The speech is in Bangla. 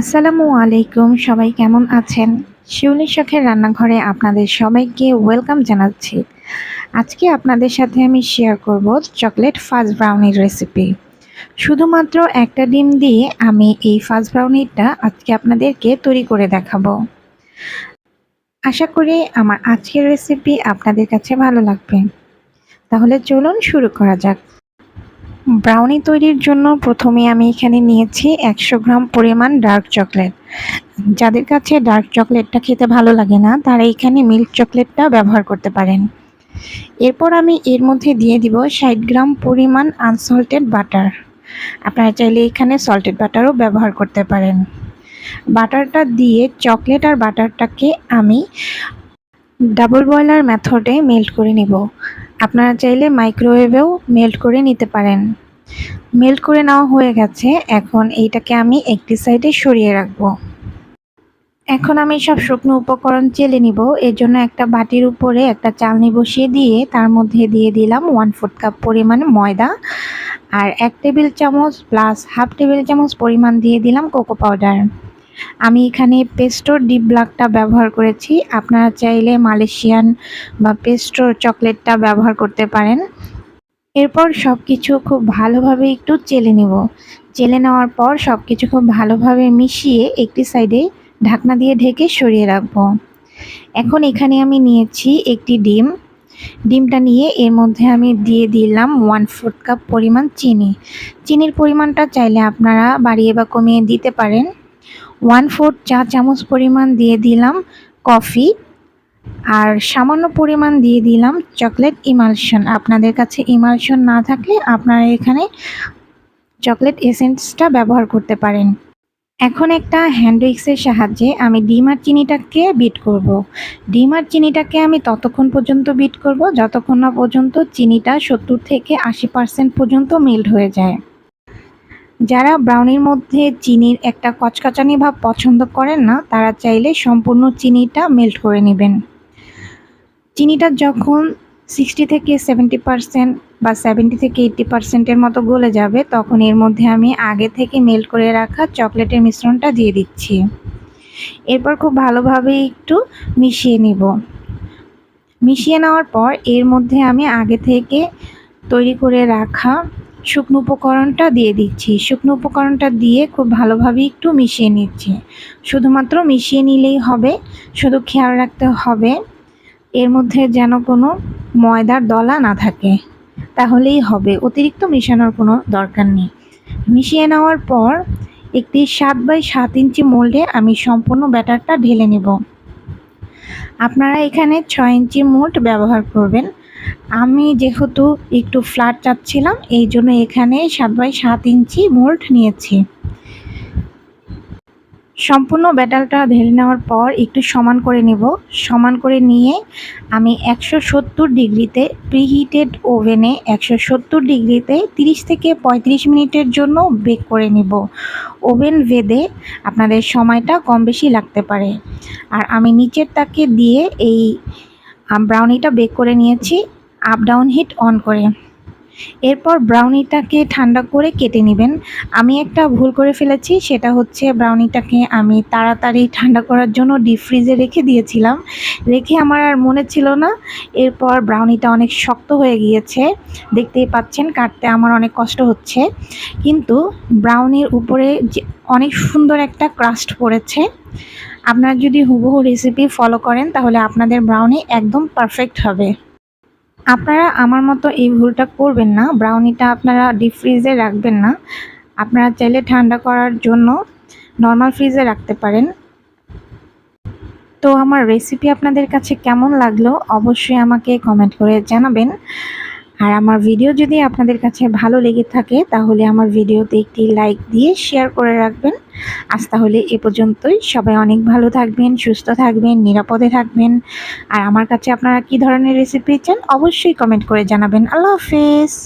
আসসালামু আলাইকুম, সবাই কেমন আছেন? শিউলি শখের রান্নাঘরে আপনাদের সবাইকে ওয়েলকাম জানাচ্ছি। আজকে আপনাদের সাথে আমি শেয়ার করব চকলেট ফাজ ব্রাউনির রেসিপি। শুধুমাত্র একটা ডিম দিয়ে আমি এই ফাজ ব্রাউনিটা আজকে আপনাদেরকে তৈরি করে দেখাবো। আশা করি আমার আজকের রেসিপি আপনাদের কাছে ভালো লাগবে। তাহলে চলুন শুরু করা যাক। ব্রাউনি তৈরির জন্য প্রথমে আমি এখানে নিয়েছি একশো গ্রাম পরিমাণ ডার্ক চকলেট যাদের কাছে ডার্ক চকলেটটা খেতে ভালো লাগে না, তারা এখানে মিল্ক চকলেটটা ব্যবহার করতে পারেন। এরপর আমি এর মধ্যে দিয়ে দিব ষাট গ্রাম পরিমাণ আনসল্টেড বাটার আপনারা চাইলে এখানে সল্টেড বাটারও ব্যবহার করতে পারেন। বাটারটা দিয়ে চকলেট আর বাটারটাকে আমি ডাবল বয়লার মেথডে মেল্ট করে নিব। আপনারা চাইলে মাইক্রোওয়েভেও মেল্ট করে নিতে পারেন। মেল্ট করে নেওয়া হয়ে গেছে। এখন এইটাকে আমি একটি সাইডে সরিয়ে রাখব। এখন আমি সব শুকনো উপকরণ চেলে নিব। এর জন্য একটা বাটির উপরে একটা চালনি বসিয়ে দিয়ে তার মধ্যে দিয়ে দিলাম ওয়ান ফোর্থ কাপ পরিমাণ ময়দা আর এক টেবিল চামচ প্লাস হাফ টেবিল চামচ পরিমাণ দিয়ে দিলাম কোকো পাউডার আমি এখানে পেস্টোর ডিপ ব্লাকটা ব্যবহার করেছি। আপনারা চাইলে মালয়েশিয়ান বা পেস্টোর চকলেটটা ব্যবহার করতে পারেন। এরপর সব কিছু খুব ভালোভাবে একটু চেলে নেব। চেলে নেওয়ার পর সব কিছু খুব ভালোভাবে মিশিয়ে একটি সাইডে ঢাকনা দিয়ে ঢেকে সরিয়ে রাখব। এখন এখানে আমি নিয়েছি একটি ডিম। ডিমটা নিয়ে এর মধ্যে আমি দিয়ে দিলাম ওয়ান ফোর্থ কাপ পরিমাণ চিনি। চিনির পরিমাণটা চাইলে আপনারা বাড়িয়ে বা কমিয়ে দিতে পারেন। ওয়ান ফোর্থ চা চামচ পরিমাণ দিয়ে দিলাম কফি আর সামান্য পরিমাণ দিয়ে দিলাম চকলেট ইমালশন। আপনাদের কাছে ইমালশন না থাকলে আপনারা এখানে চকলেট এসেন্সটা ব্যবহার করতে পারেন। এখন একটা হ্যান্ড উইক্সের সাহায্যে আমি ডিম চিনিটাকে বিট করব। ডিম চিনিটাকে আমি ততক্ষণ পর্যন্ত বিট করব, যতক্ষণ না পর্যন্ত চিনিটা সত্তর থেকে আশি পার্সেন্ট পর্যন্ত মিল্ড হয়ে যায়। যারা ব্রাউনির মধ্যে চিনির একটা কচকাচানি ভাব পছন্দ করেন না, তারা চাইলে সম্পূর্ণ চিনিটা মেল্ট করে নেবেন। চিনিটা যখন সিক্সটি থেকে সেভেন্টি পারসেন্ট বা সেভেন্টি থেকে এইট্টি পারসেন্টের মতো গলে যাবে, তখন এর মধ্যে আমি আগে থেকে মেল্ট করে রাখা চকলেটের মিশ্রণটা দিয়ে দিচ্ছি। এরপর খুব ভালোভাবে একটু মিশিয়ে নিব। মিশিয়ে নেওয়ার পর এর মধ্যে আমি আগে থেকে তৈরি করে রাখা শুকনো উপকরণটা দিয়ে দিচ্ছি। শুকনো উপকরণটা দিয়ে খুব ভালোভাবে একটু মিশিয়ে নিচ্ছি। শুধুমাত্র মিশিয়ে নিলেই হবে, শুধু খেয়াল রাখতে হবে। এর মধ্যে যেন কোনো ময়দার দলা না থাকে। তাহলেই হবে, অতিরিক্ত মেশানোর কোনো দরকার নেই। মিশিয়ে নেওয়ার পর একটি সাত বাই সাত ইঞ্চি মোল্ডে আমি সম্পূর্ণ ব্যাটারটা ঢেলে নেব। আপনারা এখানে ছয় ইঞ্চি মোল্ড ব্যবহার করবেন। আমি যেহেতু একটু ফ্ল্যাট চাচ্ছিলাম, এই জন্য এখানে সাত বাই সাত ইঞ্চি মোল্ড নিয়েছি। সম্পূর্ণ ব্যাটালটা ঢেলে নেওয়ার পর একটু সমান করে নেব। সমান করে নিয়ে আমি একশো সত্তর ডিগ্রিতে প্রিহিটেড ওভেনে একশো সত্তর ডিগ্রিতে তিরিশ থেকে পঁয়ত্রিশ মিনিটের জন্য বেক করে নেব। ওভেন ভেদে আপনাদের সময়টা কম বেশি লাগতে পারে। আর আমি নিচের তাকে দিয়ে এই ব্রাউনিটা বেক করে নিয়েছি। আপ ডাউন হিট অন করে। এরপর ব্রাউনিটাকে ঠান্ডা করে কেটে নেবেন। আমি একটা ভুল করে ফেলেছি, সেটা হচ্ছে ব্রাউনিটাকে আমি তাড়াতাড়ি ঠান্ডা করার জন্য ডিপ ফ্রিজে রেখে দিয়েছিলাম। রেখে আমার আর মনে ছিল না। এরপর ব্রাউনিটা অনেক শক্ত হয়ে গিয়েছে। দেখতেই পাচ্ছেন, কাটতে আমার অনেক কষ্ট হচ্ছে। কিন্তু ব্রাউনির উপরে অনেক সুন্দর একটা ক্রাস্ট পড়েছে। আপনারা যদি হুবহু রেসিপি ফলো করেন, তাহলে আপনাদের ব্রাউনি একদম পারফেক্ট হবে। আপনারা আমার মতো এই ভুলটা করবেন না ব্রাউনিটা আপনারা ডিপ ফ্রিজে রাখবেন না। আপনারা চাইলে ঠান্ডা করার জন্য নর্মাল ফ্রিজে রাখতে পারেন। তো আমার রেসিপি আপনাদের কাছে কেমন লাগল অবশ্যই আমাকে কমেন্ট করে জানাবেন। আর আমার ভিডিও যদি আপনাদের কাছে ভালো লেগে থাকে, তাহলে আমার ভিডিওতে একটি লাইক দিয়ে শেয়ার করে রাখবেন। আজ তাহলে এ পর্যন্তই। সবাই অনেক ভালো থাকবেন, সুস্থ থাকবেন, নিরাপদে থাকবেন। আর আমার কাছে আপনারা কি ধরনের রেসিপি চান, অবশ্যই কমেন্ট করে জানাবেন। আল্লাহ হাফেজ।